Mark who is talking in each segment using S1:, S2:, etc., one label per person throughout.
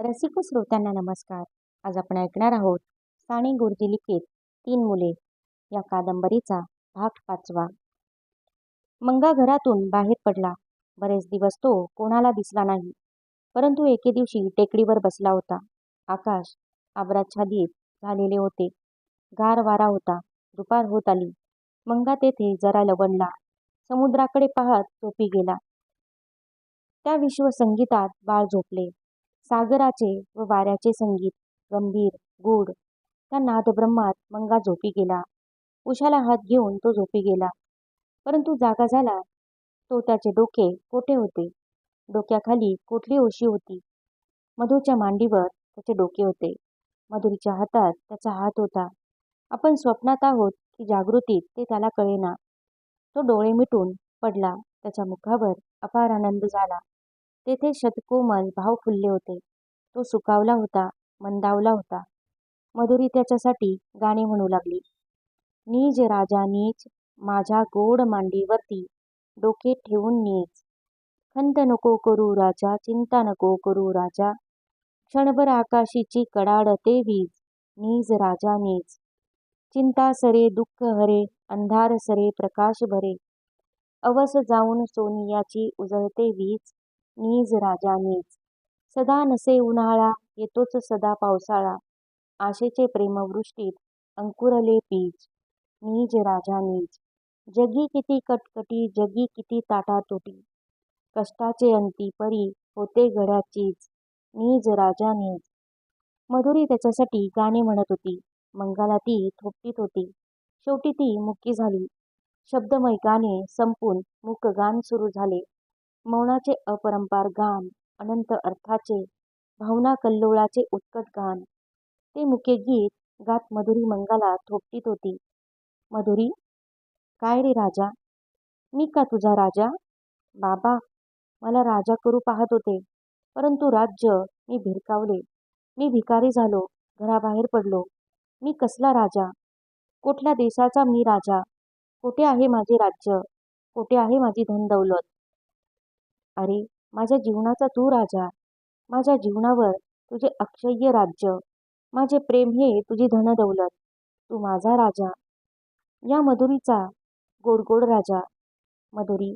S1: रसिक श्रोत्यांना नमस्कार. आज आपण ऐकणार आहोत साने गुरुजी लिखित तीन मुले या कादंबरीचा भाग पाचवा. मंगा घरातून बाहेर पडला. बरेच दिवस तो कोणाला दिसला नाही. परंतु एके दिवशी टेकडीवर बसला होता. आकाश आब्राच्छादित झालेले होते. गार वारा होता. दुपार होत आली. मंगा तेथे जरा लवणला. समुद्राकडे पाहत झोपी गेला. त्या विश्वसंगीतात बाळ झोपले. सागराचे व वाऱ्याचे संगीत गंभीर गूढ त्या नादब्रह्मात मंगा झोपी गेला. उशाला हात घेऊन तो झोपी गेला. परंतु जागा झाला. तो त्याचे डोके कोठे होते? डोक्याखाली कुठली ओशी होती? मधूच्या मांडीवर त्याचे डोके होते. मधुरीच्या हातात त्याचा हात होता. आपण स्वप्नात आहोत की जागृतीत ते त्याला कळेना. तो डोळे मिटून पडला. त्याच्या मुखावर अपार आनंद झाला. तेथे शतकोमल भाव फुलले होते. तो सुकावला होता मंदावला होता. मधुरी त्याच्यासाठी गाणे म्हणू लागली. नीज राजा नीच माझ्या गोड मांडीवरती डोके ठेवून नीच खंत नको करू राजा चिंता नको करू राजा. क्षणभर आकाशीची कडाडते वीज. नीज राजा नीज. चिंता सरे दुःख हरे अंधार सरे प्रकाश भरे. अवस जाऊन सोनियाची उजळते वीज. नीज राजा नीज. सदा नसे उन्हाळा येतोच सदा पावसाळा. आशेचे प्रेमवृष्टीत अंकुरले बीज. नीज राजा नीज. जगी किती कटकटी जगी किती ताटातोटी. कष्टाचे अंती परी होते गड्याचीच नीज राजा नीज. मधुरी त्याच्यासाठी गाणे म्हणत होती. मंगाला ती थोपटीत होती. शेवटी ती मुक्की झाली. शब्दमय गाणे संपून मूकगान सुरू झाले. मौनाचे अपरंपार गान अनंत अर्थाचे भावना कल्लोळाचे उत्कट गान. ते मुके गीत गात मधुरी मंगाला थोपटीत होती. मधुरी काय रे राजा? मी का तुझा राजा? बाबा मला राजा करू पाहत होते परंतु राज्य मी भिरकावले. मी भिकारी झालो घराबाहेर पडलो. मी कसला राजा? कुठल्या देशाचा मी राजा? कोठे आहे माझे राज्य? कोठे आहे माझी धनदौलत अरे माझ्या जीवनाचा तू राजा. माझ्या जीवनावर तुझे अक्षय्य राज्य. माझे प्रेम हे तुझी धनदौलत तू माझा राजा. या मधुरीचा गोडगोड राजा. मधुरी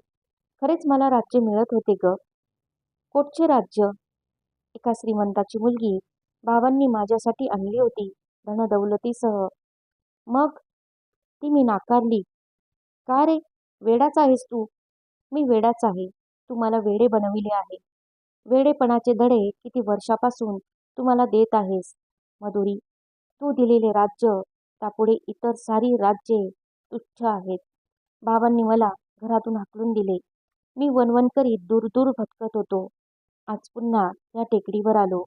S1: खरेच मला राज्य मिळत होते ग. कोटचे राज्य. एका श्रीमंताची मुलगी बाबांनी माझ्यासाठी आणली होती धनदौलतीसह मग ती मी नाकारली. का रे? वेडाच आहेस तू. मी वेडाच आहे. तुम्हाला वेडे बनविले आहे. वेडेपणाचे धडे किती वर्षापासून तू मला देत आहेस? मधुरी तू दिलेले राज्य त्यापुढे इतर सारी राज्ये तुच्छ आहेत. बाबांनी मला घरातून हाकलून दिले. मी वनवन करीत दूर दूर भटकत होतो. आज पुन्हा या टेकडीवर आलो.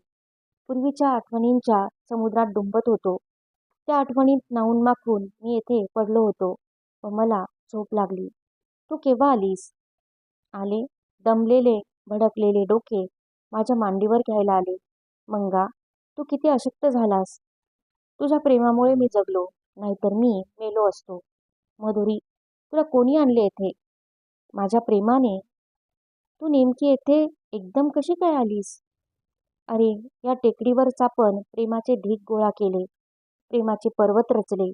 S1: पूर्वीच्या आठवणींच्या समुद्रात डुंबत होतो. त्या आठवणीत नाऊन माखून मी येथे पडलो होतो व मला झोप लागली. तू केव्हा आलीस? आले. दमलेले भडकलेले डोके माझ्या मांडीवर घ्यायला आले. मंगा तू किती अशक्त झालास. तुझ्या प्रेमामुळे मी जगलो नाहीतर मी मेलो असतो. मधुरी तुला कोणी आणले येथे? माझ्या प्रेमाने? तू नेमकी येथे एकदम कशी काय आलीस? अरे या टेकडीवर चापण प्रेमाचे ढीक गोळा केले प्रेमाचे पर्वत रचले.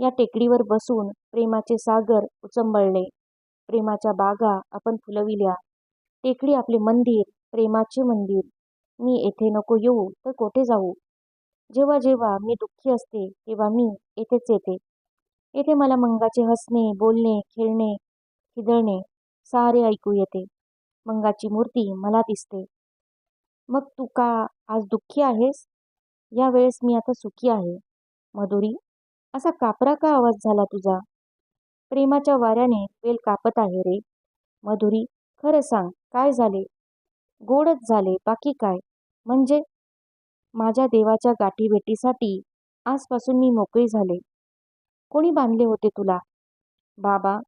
S1: या टेकडीवर बसून प्रेमाचे सागर उचंबळले. प्रेमाच्या बागा आपण फुलविल्या. टेकडी आपले मंदिर प्रेमाचे मंदिर. मी येथे नको येऊ तर कोठे जाऊ? जेव्हा जेव्हा मी दुःखी असते तेव्हा मी येथेच येते. येथे मला मंगाचे हसणे बोलणे खेळणे खिदळणे सारे ऐकू येते. मंगाची मूर्ती मला दिसते. मग तू का आज दुःखी आहेस? या वेळेस मी आता सुखी आहे. मधुरी असा कापरा का आवाज झाला तुझा? प्रेमाच्या वाऱ्याने वेल कापत आहे रे. मधुरी खरं सांग काय झाले? गोडच झाले बाकी काय? म्हणजे? माझ्या देवाच्या गाठीभेटीसाठी आजपासून मी मोकळी झाले. कोणी बांधले होते तुला? बाबा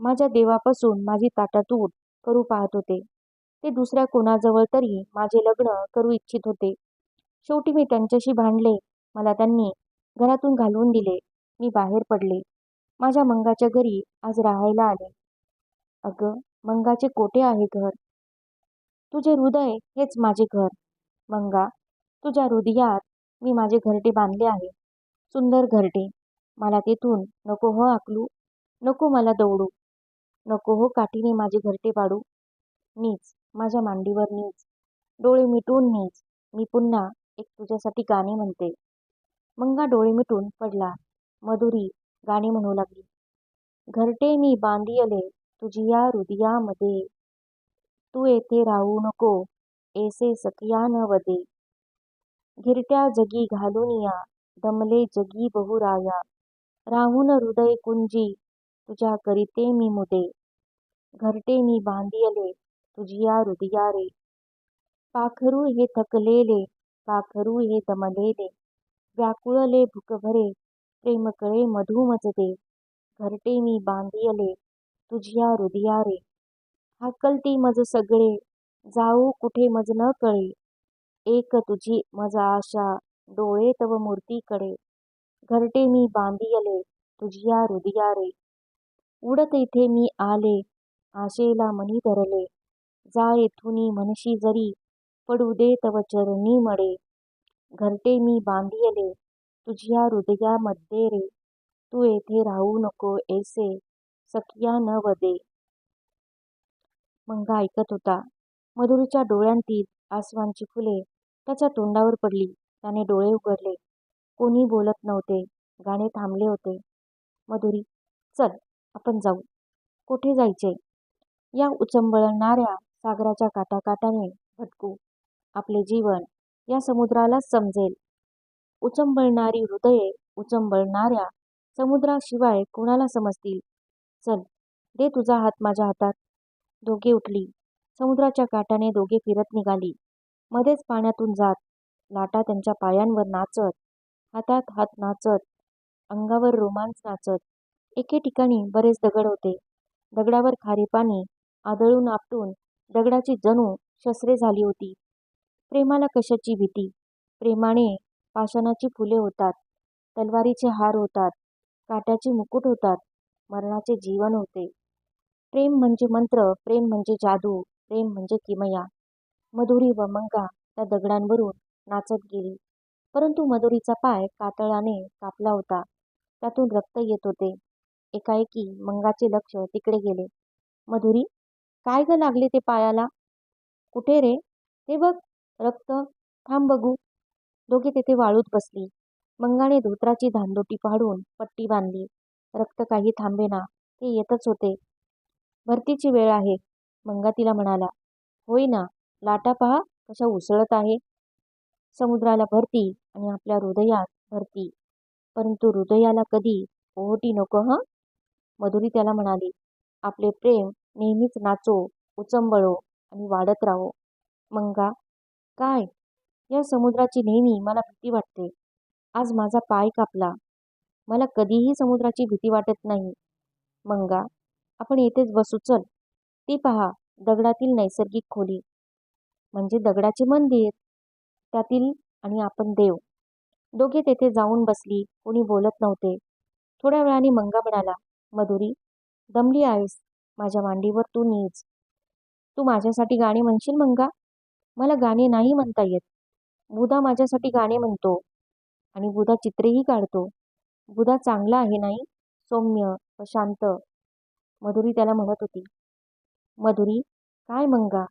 S1: माझ्या देवापासून माझी ताटातूट करू पाहत होते. ते दुसऱ्या कोणाजवळ तरी माझे लग्न करू इच्छित होते. शेवटी मी त्यांच्याशी भांडले. मला त्यांनी घरातून घालवून दिले. मी बाहेर पडले. माझ्या मंगाच्या घरी आज राहायला आले. अगं मंगाचे कोठे आहे घर? तुझे हृदय हेच माझे घर. मंगा तुझ्या हृदयात मी माझे घरटे बांधले आहे. सुंदर घरटे मला तेथून नको हो आकलू नको मला दौडू नको हो काठीने माझे घरटे पाडू. नीच माझ्या मांडीवर नीच डोळे मिटून नीच मी पुन्हा एक तुझ्यासाठी गाणे म्हणते. मंगा डोळे मिटून पडला. मधुरी गाणी म्हणू लागली घरटे मी बांधियले तुझिया हृदयामध्ये. तू येथे राहू नको ऐसे सखिया न वदे घिरट्या जगी घालूनिया दमले जगी बहुराया राहून हृदय कुंजी तुझ्या करीते मी मुदे. घरटे मी बांधियले तुझिया हृदया रे पाखरू हे थकलेले पाखरू हे दमलेले. व्याकुळले भुकभरे प्रेम कळे मधु मजते घरटे मी बांधियले तुझिया हृदया रे हाकलती मज सगळे जाऊ कुठे मज न कळे. एक तुझी मज आशा डोळे तव मूर्तीकडे. घरटे मी बांधियले तुझिया हृदया रे उडत इथे मी आले आशेला मनी धरले. जा येथुनी मनशी जरी पडू दे तव चरणी मडे. घरटे मी बांधियले तुझ्या हृदयामध्ये रे. तू येथे राहू नको ऐसे सखिया न वदे. मंगा ऐकत होता. मधुरीच्या डोळ्यांतील आसवांची फुले त्याच्या तोंडावर पडली. त्याने डोळे उघडले. कोणी बोलत नव्हते. गाणे थांबले होते. मधुरी चल आपण जाऊ. कुठे जायचे? या उचंबळणाऱ्या सागराच्या काटाकाटाने भटकू. आपले जीवन या समुद्रालाच समजेल. उचंबळणारी हृदये उचंबळणाऱ्या समुद्राशिवाय कोणाला समजतील? चल दे तुझा हात माझ्या हातात. दोघे उठली. समुद्राच्या काठाने दोघे फिरत निघाली. मध्येच पाण्यातून जात. लाटा त्यांच्या पायांवर नाचत. हातात हात नाचत. अंगावर रोमांच नाचत. एके ठिकाणी बरेच दगड होते. दगडावर खारे पाणी आदळून आपटून दगडाची जणू शस्त्रे झाली होती. प्रेमाला कशाची भीती? प्रेमाने पाषाणाची फुले होतात तलवारीचे हार होतात काट्याचे मुकुट होतात मरणाचे जीवन होते. प्रेम म्हणजे मंत्र प्रेम म्हणजे जादू प्रेम म्हणजे किमया. मधुरी व मंगा त्या दगडांवरून नाचत गेली. परंतु मधुरीचा पाय कातळाने कापला होता. त्यातून रक्त येत होते. एकाएकी मंगाचे लक्ष तिकडे गेले. मधुरी काय ग लागले ते पायाला? कुठे रे? ते बघ रक्त थांब बघू. दोघे तेथे वाळूत बसली. मंगाने धोत्राची धांदोटी फाडून पट्टी बांधली. रक्त काही थांबेना ते येतच होते. भरतीची वेळ आहे मंगा तिला म्हणाला. होय ना लाटा पहा कशा उसळत आहे. समुद्राला भरती आणि आपल्या हृदयात भरती. परंतु हृदयाला कधी ओहोटी नको हं? मधुरी त्याला म्हणाली. आपले प्रेम नेहमीच नाचो उचंबळो आणि वाढत राहो. मंगा काय? या समुद्राची नेहमी मला भीती वाटते. आज माझा पाय कापला. मला कधीही समुद्राची भीती वाटत नाही. मंगा आपण येथेच बसू चल. ती पहा दगडातील नैसर्गिक खोली. म्हणजे दगडाचे मंदिर त्यातील आणि आपण देव. दोघे तेथे जाऊन बसली कोणी बोलत नव्हते. थोड्या वेळाने मंगा म्हणाला मधुरी दमली आहेस. माझ्या मांडीवर तू नीज तू माझ्यासाठी गाणे म्हणशील मंगा? मला गाणे नाही म्हणता येत. बुधा माझ्यासाठी गाणे म्हणतो आणि बुधा चित्रेही काढतो. बुधा चांगला आहे नाही? सौम्य व शांत मधुरी त्याला म्हणत होती. मधुरी काय मंगा?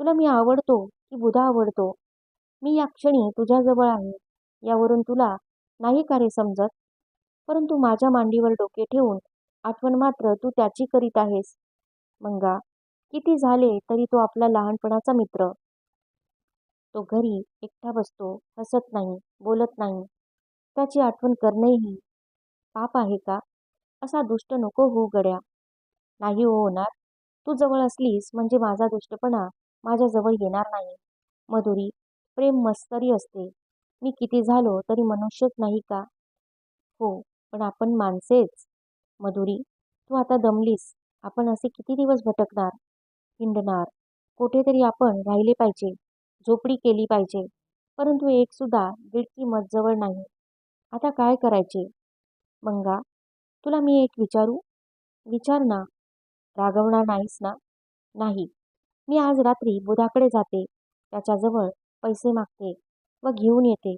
S1: तुला मी आवडतो की बुधा आवडतो? मी या क्षणी तुझ्याजवळ आहे. यावरून तुला नाही का रे समजत? परंतु माझ्या मांडीवर डोके ठेवून आठवण मात्र तू त्याची करीत आहेस. मंगा किती झाले तरी तो आपला लहानपणाचा मित्र. तो घरी एकटा बसतो हसत नाही बोलत नाही. त्याची आठवण करणेही पाप आहे का? असा दुष्ट नको हो गड्या. नाही हो होणार. तू जवळ असलीस म्हणजे माझा दुष्टपणा माझ्याजवळ येणार नाही. मधुरी प्रेम मस्तरी असते. मी किती झालो तरी मनुष्यच नाही का? हो पण आपण माणसेच. मधुरी तू आता दमलीस. आपण असे किती दिवस भटकणार? हिंडणार. कुठेतरी आपण राहिले पाहिजे. झोपडी केली पाहिजे. परंतु एकसुद्धा सुद्धा दिडकी मजजवळ नाही. आता काय करायचे? मंगा तुला मी एक विचारू? विचार ना. रागवणार नाहीस ना? नाही. मी आज रात्री बुधाकडे जाते. त्याच्याजवळ पैसे मागते व घेऊन येते.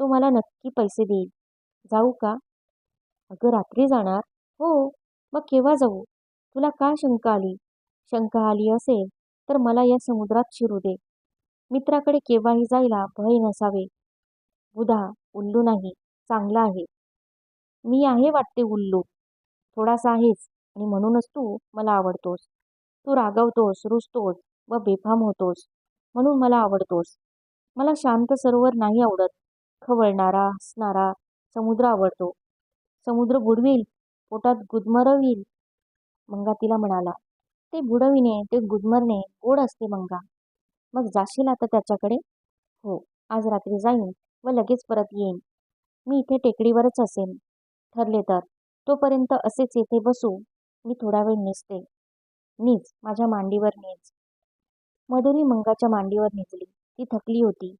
S1: तो मला नक्की पैसे देईल. जाऊ का? अगं रात्री जाणार? हो. मग केव्हा जाऊ? तुला का शंका आली? शंका आली असेल तर मला या समुद्रात शिरू दे. मित्राकडे केव्हाही जायला भय नसावे. बुधा उल्लू नाही. चांगला आहे. मी आहे वाटते उल्लू. थोडासा आहेस आणि म्हणूनच तू मला आवडतोस. तू रागवतोस रुसतोस व बेफाम होतोस म्हणून मला आवडतोस. मला शांत सरोवर नाही आवडत. खवळणारा हसणारा समुद्र आवडतो. समुद्र बुडवील पोटात गुदमरवील. मंगा तिला म्हणाला. ते बुडविणे ते गुदमरणे गोड असते मंगा. मग जाशील आता त्याच्याकडे? हो आज रात्री जाईन व लगेच परत येईन. मी इथे टेकडीवरच असेन. ठरले तर. तोपर्यंत असेच येथे बसू. मी थोडा वेळ निसते. नीच माझ्या मांडीवर नीच. मधुरी मंगाच्या मांडीवर निजली. ती थकली होती.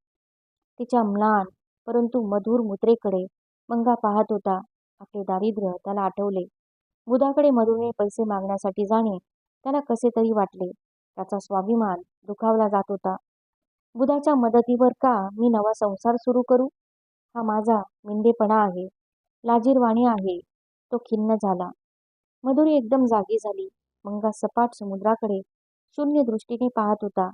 S1: तिच्या म्लान परंतु मधुर मुद्रेकडे मंगा पाहत होता. आपले दारिद्र्य त्याला आठवले. बुधाकडे मधुरने पैसे मागण्यासाठी जाणे त्याला कसे तरी वाटले. त्याचा स्वाभिमान दुखावला जात होता. बुधाच्या मदतीवर का मी नवा संसार सुरू करू? हा माझा मिंडेपणा आहे. लाजीरवाणी आहे. तो खिन्न झाला. मधुरी एकदम जागी झाली. मंगा सपाट समुद्राकडे शून्य दृष्टीने पाहत होता.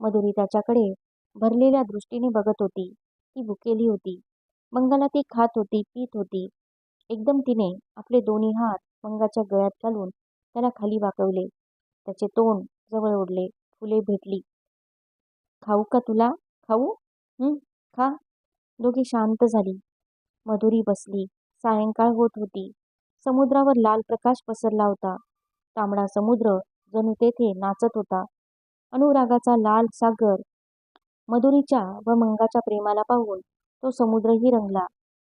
S1: मधुरी त्याच्याकडे भरलेल्या दृष्टीने बघत होती. ती भुकेली होती. मंगाला ती खात होती पीत होती. एकदम तिने आपले दोन्ही हात मंगाच्या गळ्यात घालून त्याला खाली वाकवले. त्याचे तोंड जवळ ओढले. फुले भेटली. खाऊ का तुला? खाऊ? खा. दोघी शांत झाली. मधुरी बसली. सायंकाळ होत होती. समुद्रावर लाल प्रकाश पसरला होता. तांबडा समुद्र जणू तेथे नाचत होता. अनुरागाचा लाल सागर. मधुरीच्या व मंगाच्या प्रेमाला पाहून तो समुद्रही रंगला.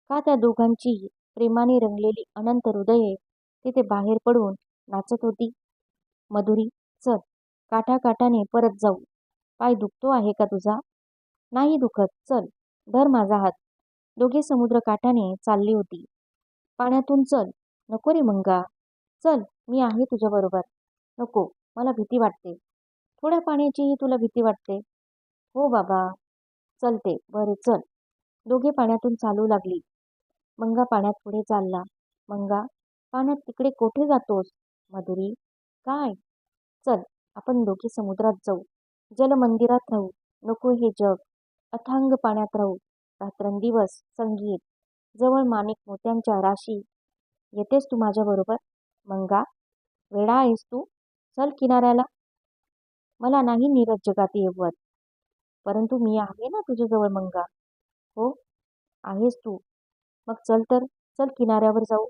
S1: का त्या दोघांची प्रेमाने रंगलेली अनंत हृदये तिथे बाहेर पडून नाचत होती? मधुरी चल. काठाकाठाने परत जाऊ. पाय दुखतो आहे का तुझा? नाही दुखत. चल धर माझा हात. दोघे समुद्र काठाने चालली होती. पाण्यातून चल. नको रे मंगा. चल मी आहे तुझ्याबरोबर नको मला भीती वाटते. थोड्या पाण्याचीही तुला भीती वाटते? हो बाबा. चलते बरे चल. दोघे पाण्यातून चालू लागली. मंगा पाण्यात पुढे चालला. मंगा पाण्यात तिकडे कोठे जातोस? मधुरी. काय? चल आपण दोघे समुद्रात जाऊ. जलमंदिरात राहू. नको हे जग. अथांग पाण्यात राहू. रात्रंदिवस संगीत. जवळ माणिक मोत्यांच्या राशी. येतेस तू माझ्याबरोबर मंगा वेडा आहेस तू? चल किनाऱ्याला. मला नाही नीरज जगात येवत. परंतु मी आहे ना तुझ्याजवळ मंगा. हो आहेस तू. मग चल तर. चल किनाऱ्यावर जाऊ.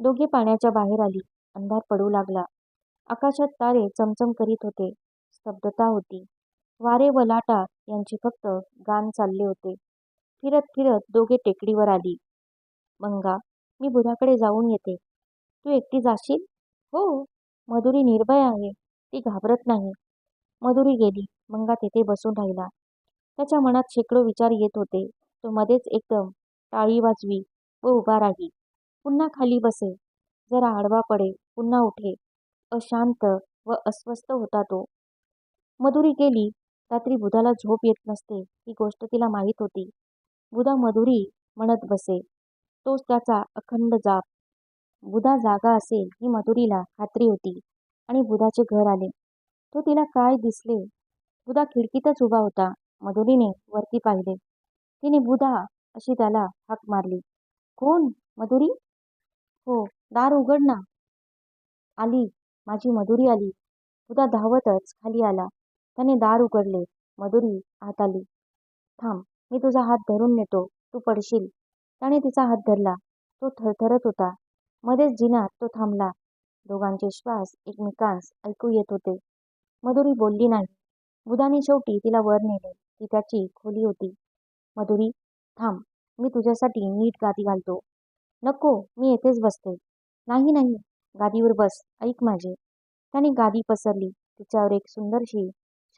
S1: दोघे पाण्याच्या बाहेर आली. अंधार पडू लागला. आकाशात तारे चमचम करीत होते. स्तब्धता होती. वारे व लाटा यांचे फक्त गान चालले होते. फिरत फिरत दोघे टेकडीवर आली. मंगा मी बुधाकडे जाऊन येते. तू एकटी जाशील? हो. मधुरी निर्भय आहे. ती घाबरत नाही. मधुरी गेली. मंगा तेथे बसून राहिला. त्याच्या मनात शेकडो विचार येत होते. तो मध्येच एकदम टाळी वाजवी व उभा राही. पुन्हा खाली बसे. जरा आडवा पडे. पुन्हा उठे. अशांत व अस्वस्थ होता तो. मधुरी गेली रात्री बुधाला झोप येत नसते ही गोष्ट तिला माहीत होती. बुधा मधुरी म्हणत बसे. तोच त्याचा अखंड जाप. बुधा जागा असेल ही मधुरीला खात्री होती आणि बुधाचे घर आले. तो तिला काय दिसले? बुधा खिडकीतच उभा होता. मधुरीने वरती पाहिले. तिने बुधा अशी त्याला हाक मारली. कोण? मधुरी? हो दार उघड ना. आली. माझी मधुरी आली. उदा धावतच खाली आला. त्याने दार उघडले. मधुरी आत आली. थांब मी तुझा हात धरून नेतो. तू पडशील. त्याने तिचा हात धरला. तो थरथरत होता. मध्येच जिनात तो थांबला. दोघांचे श्वास एकमेकांस ऐकू येत होते. मधुरी बोलली नाही. बुधाने शेवटी तिला वर नेले. ती त्याची खोली होती. मधुरी थांब. मी तुझ्यासाठी नीट गादी घालतो. नको मी येथेच बसते. नाही नाही. गादीवर बस ऐक माझे. त्याने गादी पसरली. तिच्यावर एक सुंदरशी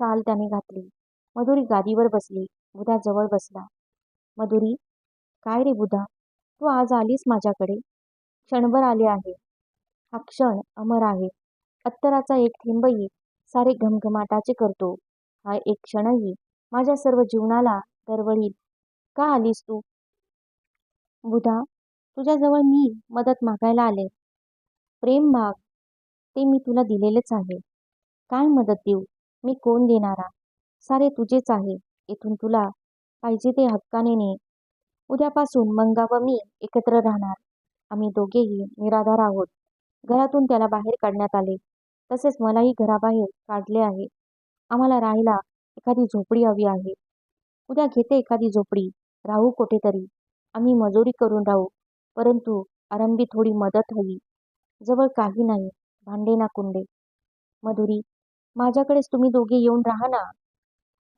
S1: शाल त्याने घातली. मधुरी गादीवर बसली. बुधा जवळ बसला. मधुरी काय रे बुधा? तू आज आलीस माझ्याकडे? क्षणभर आले आहे. हा क्षण अमर आहे. अत्तराचा एक थेंबही सारे घमघमाटाचे करतो. हा एक क्षणही माझ्या सर्व जीवनाला दरवळील. का आलीस तू? बुधा तुझ्याजवळ मी मदत मागायला आले. प्रेम माग ते मी तुला दिलेलेच आहे. काय मदत देऊ? मी कोण देणारा? सारे तुझेच आहे. इथून तुला पाहिजे ते हक्काने ने. उद्यापासून मंगा व मी एकत्र राहणार. आम्ही दोघेही निराधार आहोत. घरातून त्याला बाहेर काढण्यात आले. तसेच मलाही घराबाहेर काढले आहे. आम्हाला राहायला एखादी झोपडी हवी आहे. उद्या घेते एखादी झोपडी. राहू कुठेतरी. आम्ही मजुरी करून राहू. परंतु आरंभी थोडी मदत हवी. जवळ काही नाही. भांडे ना कुंडे. मधुरी माझ्याकडेच तुम्ही दोघे येऊन राहा ना.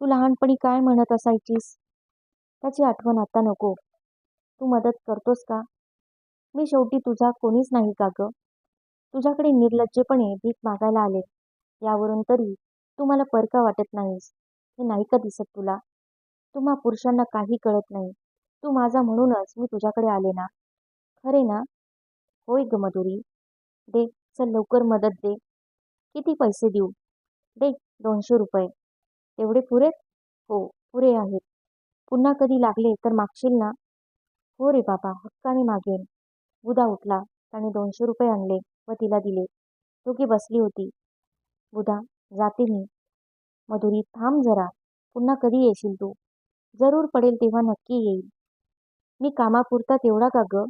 S1: तू लहानपणी काय म्हणत असायचीस? त्याची आठवण आता नको. तू मदत करतोस का? मी शेवटी तुझा कोणीच नाही का ग? तुझ्याकडे निर्लज्जपणे भीक मागायला आले. यावरून तरी तू मला परका वाटत नाहीस. हे नाही का दिसत तुला? तुम्हा पुरुषांना काही कळत नाही. तू माझा म्हणूनच मी तुझ्याकडे आले ना. खरे ना? होय ग मधुरी. दे चल लवकर मदत दे. किती पैसे देऊ? दे दोनशे रुपये. तेवढे पुरे? हो पुरे आहेत. पुन्हा कधी लागले तर मागशील ना? हो रे बाबा हक्काने मागेन. बुधा उठला त्याने दोनशे रुपये आणले व तिला दिले. दोघी बसली होती. बुधा जाते मी. मधुरी थांब जरा. पुन्हा कधी येशील तू? जरूर पडेल तेव्हा नक्की येईल. मी कामापुरता तेवढा का ग?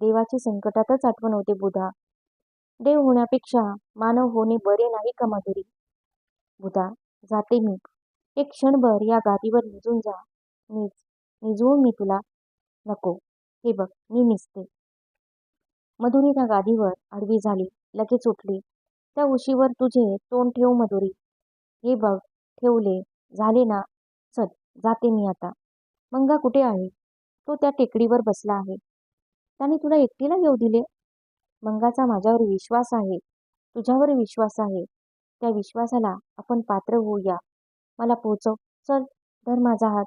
S1: देवाची संकटातच आठवण होते बुधा. देव होण्यापेक्षा मानव होणे बरे नाही का मधुरी? बुधा जाते मी. एक क्षणभर या गादीवर निजून जा. निज. निजवून मी तुला नको. हे बघ मी निसते मधुरी त्या गादीवर आडवी झाली. लगेच उठली. त्या उशीवर तुझे तोंड ठेव मधुरी. हे बघ ठेवले. झाले ना? चल जाते मी आता. मंगा कुठे आहे? तो त्या टेकडीवर बसला आहे. त्याने तुला एकटीला येऊ दिले? मंगाचा माझ्यावर विश्वास आहे तुझ्यावर विश्वास आहे. त्या विश्वासाला आपण पात्र होऊया. मला पोचव. चल धर माझा हात.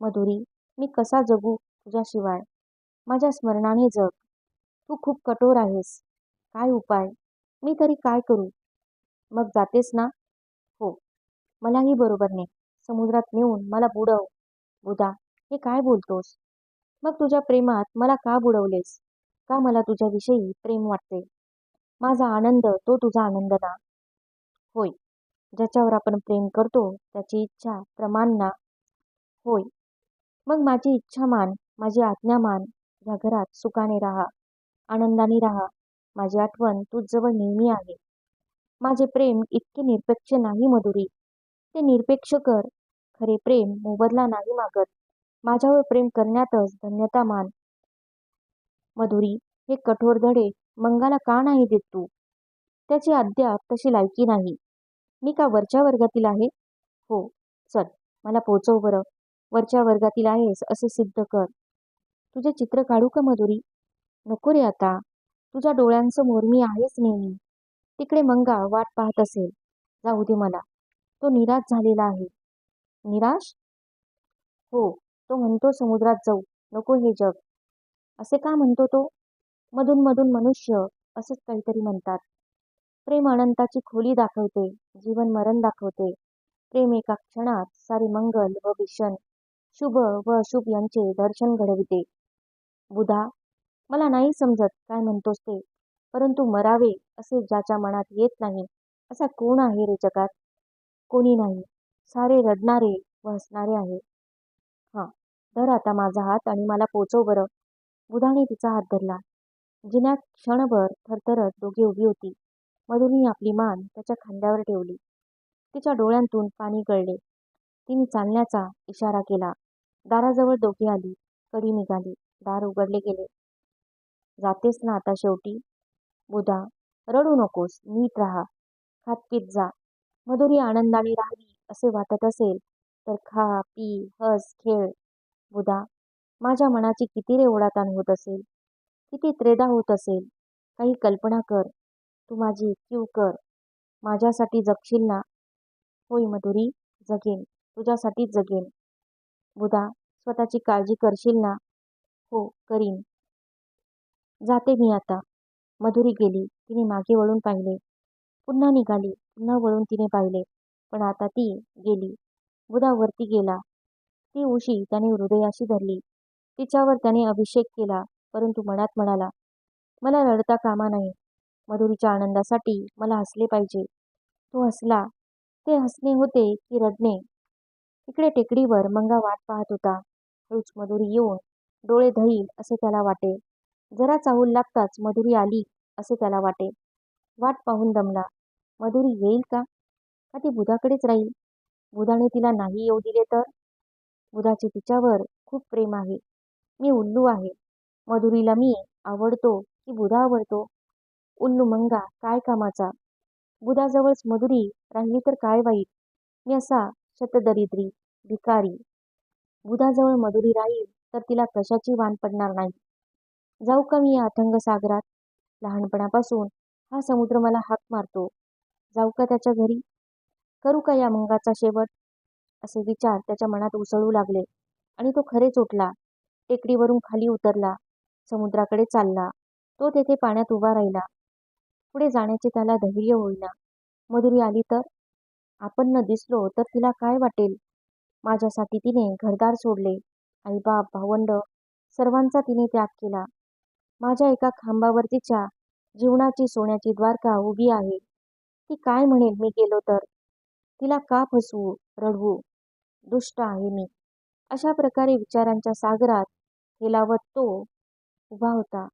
S1: मधुरी मी कसा जगू तुझ्याशिवाय? माझ्या स्मरणाने जग. तू खूप कठोर आहेस. काय उपाय? मी तरी काय करू? मग जातेस ना? हो. मलाही बरोबर ने. समुद्रात नेऊन मला बुडव. बुधा हे काय बोलतोस? मग तुझ्या प्रेमात मला का बुडवलेस? का मला तुझ्याविषयी प्रेम वाटते माझा आनंद तो तुझा आनंद ना? होय. ज्याच्यावर आपण प्रेम करतो त्याची इच्छा प्रमाण ना? होय. मग माझी इच्छा मान माझी आज्ञा मान या घरात सुखाने राहा आनंदाने राहा. माझी आठवण तुझजवळ नेहमी आहे. माझे प्रेम इतके निरपेक्ष नाही मधुरी. ते निरपेक्ष कर. खरे प्रेम मोबदला नाही मागत. माझ्यावर प्रेम करण्यातच धन्यता मान. मधुरी हे कठोर धडे मंगाला का नाही देत तू? त्याची अद्याप तशी लायकी नाही. मी का वरच्या वर्गातील आहे? हो चल मला पोचव बरं. वरच्या वर्गातील आहेस असे सिद्ध कर. तुझे चित्र काढू का मधुरी? नको रे आता. तुझ्या डोळ्यांसमोर मी आहेच नेहमी. तिकडे मंगा वाट पाहत असेल. जाऊ दे मला. तो निराश झालेला आहे. निराश? हो तो म्हणतो समुद्रात जाऊ. नको हे जग. असे का म्हणतो तो? मधून मधून मनुष्य असंच काहीतरी म्हणतात. प्रेम अनंताची खोली दाखवते जीवन मरण दाखवते. प्रेम एका क्षणात सारे मंगल व भीषण शुभ व अशुभ यांचे दर्शन घडविते. बुधा मला नाही समजत काय म्हणतोस ते परंतु मरावे असे ज्याच्या मनात येत नाही असा कोण आहे रे जगात? कोणी नाही सारे रडणारे व हसणारे आहे. हां धर आता माझा हात आणि मला पोचव बरं. बुधाने तिचा हात धरला. जिन्यात क्षणभर थरथरत दोघे उभी होती. मधुनी आपली मान त्याच्या खांद्यावर ठेवली. तिच्या डोळ्यांतून पाणी गळले. तिने चालण्याचा इशारा केला. दाराजवळ दोघे आली. कडी निघाली. दार उघडले गेले. जातेस ना आता शेवटी? बुधा रडू नकोस. नीट राहा. खात पीत जा. मधुरी आनंदाने राहावी असे वाटत असेल तर खा पी हस खेळ. बुधा माझ्या मनाची किती रे ओढाताण होत असेल किती त्रेदा होत असेल काही कल्पना कर तू माझी क्यू कर. माझ्यासाठी जगशील ना? होय मधुरी जगेन तुझ्यासाठीच जगेन. बुधा स्वतःची काळजी करशील ना? हो करीन. जाते मी आता. मधुरी गेली तिने मागे वळून पाहिले. पुन्हा निघाली पुन्हा वळून तिने पाहिले. पण आता ती गेली. बुधा वरती गेला. ती उशी त्याने हृदयाशी धरली. तिच्यावर त्याने अभिषेक केला परंतु मनात म्हणाला मला रडता कामा नाही मधुरीच्या आनंदासाठी मला हसले पाहिजे. तो हसला. ते हसणे होते की रडणे. इकडे टेकडीवर मंगा वाट पाहत होता. हळूच मधुरी येऊन डोळे धईल असे त्याला वाटे. जरा चाहूल लागताच मधुरी आली असे त्याला वाटे. वाट पाहून दमला. मधुरी येईल का? का ती बुधाकडेच राहील? बुधाने तिला नाही येऊ दिले तर? बुधाचे तिच्यावर खूप प्रेम आहे. मी उल्लू आहे. मधुरीला मी आवडतो की बुधा आवडतो? उल्लू मंगा काय कामाचा? बुधाजवळच मधुरी राहिली तर काय वाईट? मी असा शतदरिद्री भिकारी. बुधाजवळ मधुरी राहील तर तिला कशाची वाण पडणार नाही? जाऊ का मी या अथंग सागरात लहानपणापासून हा समुद्र मला हाक मारतो. जाऊ का त्याच्या घरी? करू का या मंगाचा शेवट? असे विचार त्याच्या मनात उसळू लागले आणि तो खरेच उठला टेकडीवरून खाली उतरला. समुद्राकडे चालला. तो तेथे पाण्यात उभा राहिला. पुढे जाण्याचे त्याला धैर्य होईना. मधुरी आली तर? आपण न दिसलो तर तिला काय वाटेल? माझ्यासाठी तिने घरदार सोडले. आईबाप भावंड सर्वांचा तिने त्याग केला. माझ्या एका खांबावर तिच्या जीवनाची सोन्याची द्वारका उभी आहे. ती काय म्हणेल मी गेलो तर? तिला का फसवू रडवू? दुष्ट आहे मी. अशा प्रकारे विचारांच्या सागरात हेलावत तो उभा होता.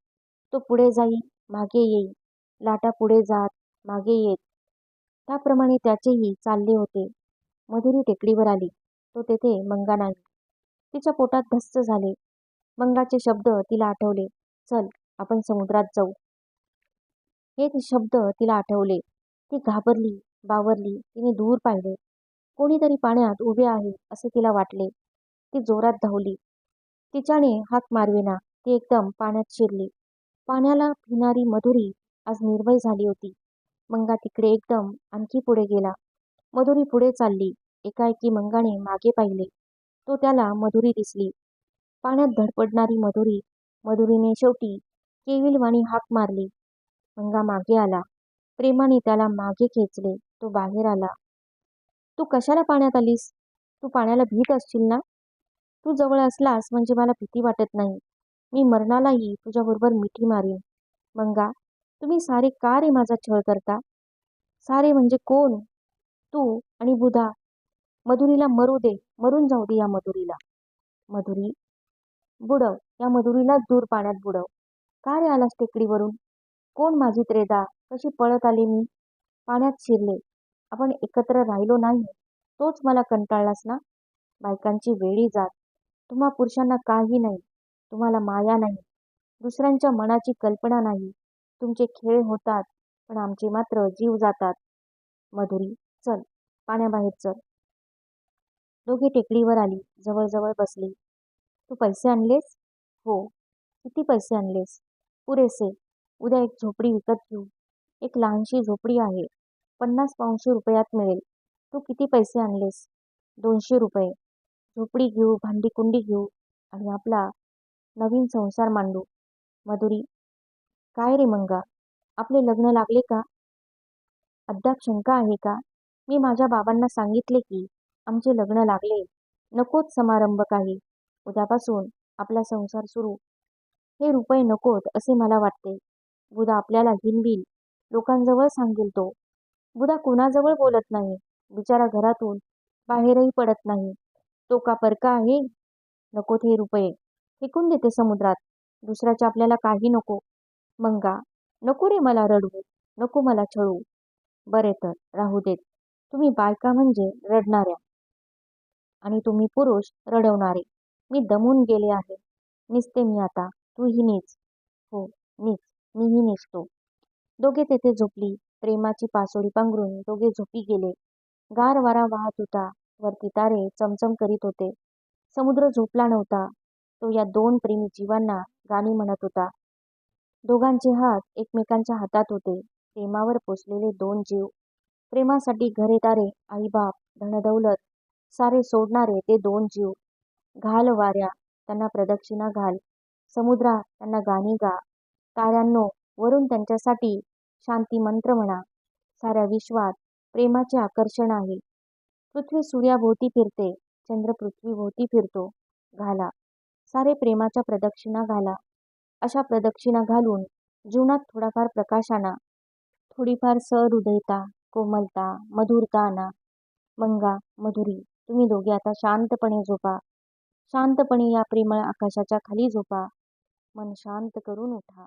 S1: तो पुढे जाई मागे येई लाटा पुढे जात मागे येत. त्याप्रमाणे त्याचेही चालले होते. मधुरी टेकडीवर आली. तो तेथे मंगा नाही. तिच्या पोटात भस्त झाले. मंगाचे शब्द तिला आठवले. चल आपण समुद्रात जाऊ. हे शब्द तिला आठवले. ती घाबरली बावरली तिने दूर पाहिले. कोणीतरी पाण्यात उभे आहे असे तिला वाटले. ती जोरात धावली. तिच्याने हाक मारवेना ती एकदम पाण्यात शिरली. पाण्याला भिनारी मधुरी आज निर्भय झाली होती. मंगा तिकडे एकदम आणखी पुढे गेला. मधुरी पुढे चालली. एकाएकी मंगाने मागे पाहिले. तो त्याला मधुरी दिसली. पाण्यात धडपडणारी मधुरी मधुरीने शेवटी केविलवाणी हाक मारली. मंगा मागे आला. प्रेमाने त्याला मागे खेचले. तो बाहेर आला. तू कशाला पाण्यात आलीस? तू पाण्याला भीत असशील ना? तू जवळ असलास म्हणजे मला भीती वाटत नाही. मी मरणालाही तुझ्याबरोबर मिठी मारीन. मंगा तुम्ही सारे का रे माझा छळ करता? सारे म्हणजे कोण? तू आणि बुधा. मधुरीला मरू दे मरून जाऊ दे या मधुरीला. मधुरी? बुडव या मधुरीला दूर पाण्यात बुडव का रे आलास टेकडीवरून? कोण माझी त्रेदा कशी पळत आली मी? पाण्यात शिरले. आपण एकत्र राहिलो नाही. तोच मला कंटाळलास ना? बायकांची वेळी जात. तुम्हा पुरुषांना काही नाही तुम्हाला माया नाही दुसऱ्यांच्या मनाची कल्पना नाही. तुमचे खेळ होतात पण आमचे मात्र जीव जातात. मधुरी चल पाण्याबाहेर चल. दोघे टेकडीवर आली जवळजवळ बसली. तू पैसे आणलेस? हो. किती पैसे आणलेस? पुरेसे. उद्या एक झोपडी विकत घेऊ. एक लहानशी झोपडी आहे. पन्नास पाचशे रुपयात मिळेल. तू किती पैसे आणलेस? दोनशे रुपये. झोपडी घेऊ भांडी कुंडी घेऊ आणि आपला नवीन संसार मांडू. मधुरी काय रे मंगा? आपले लग्न लागले का? अद्याप शंका आहे का? मी माझ्या बाबांना सांगितले की आमचे लग्न लागले. नकोच समारंभ काही. उद्यापासून आपला संसार सुरू. हे रुपये नकोत असे मला वाटते. बुधा आपल्याला हिनबिल लोकांजवळ सांगेल तो. बुधा कुणाजवळ बोलत नाही. बिचारा घरातून बाहेरही पडत नाही. तो का परका आहे? नको ते रुपये. फेकून देते समुद्रात. दुसऱ्याच्या आपल्याला काही नको. मंगा नको रे मला रडवू. नको मला छळू. बरे तर राहू देत. तुम्ही बायका म्हणजे रडणाऱ्या. आणि तुम्ही पुरुष रडवणारे. मी दमून गेले आहे. निसते मी आता. तूही नीच. हो नीच. मीही निसतो. दोघे तेथे झोपली. प्रेमाची पासोडी पांघरून दोघे झोपी गेले. गार वारा वाहत होता. वरती तारे चमचम करीत होते. समुद्र झोपला नव्हता. तो या दोन प्रेमी जीवांना गाणी म्हणत होता. दोघांचे हात एकमेकांच्या हातात होते. प्रेमावर पोचलेले दोन जीव. प्रेमासाठी घरे तारे आईबाप धनदौलत सारे सोडणारे ते दोन जीव. घाल वाऱ्या त्यांना प्रदक्षिणा घाल. समुद्रा त्यांना गाणी गा. ताऱ्यांनो वरून त्यांच्यासाठी शांती मंत्र म्हणा. साऱ्या विश्वात प्रेमाचे आकर्षण आहे. पृथ्वी सूर्याभोवती फिरते चंद्र पृथ्वीभोवती फिरतो घाला. सारे प्रेमाच्या प्रदक्षिणा घाला. अशा प्रदक्षिणा घालून जीवनात थोडाफार प्रकाश आणा. थोडीफार सहृदयता कोमलता मधुरता आणा. मंगा मधुरी तुम्ही दोघे आता शांतपणे झोपा. शांतपणे या प्रेमळ आकाशाच्या खाली झोपा. मन शांत करून उठा.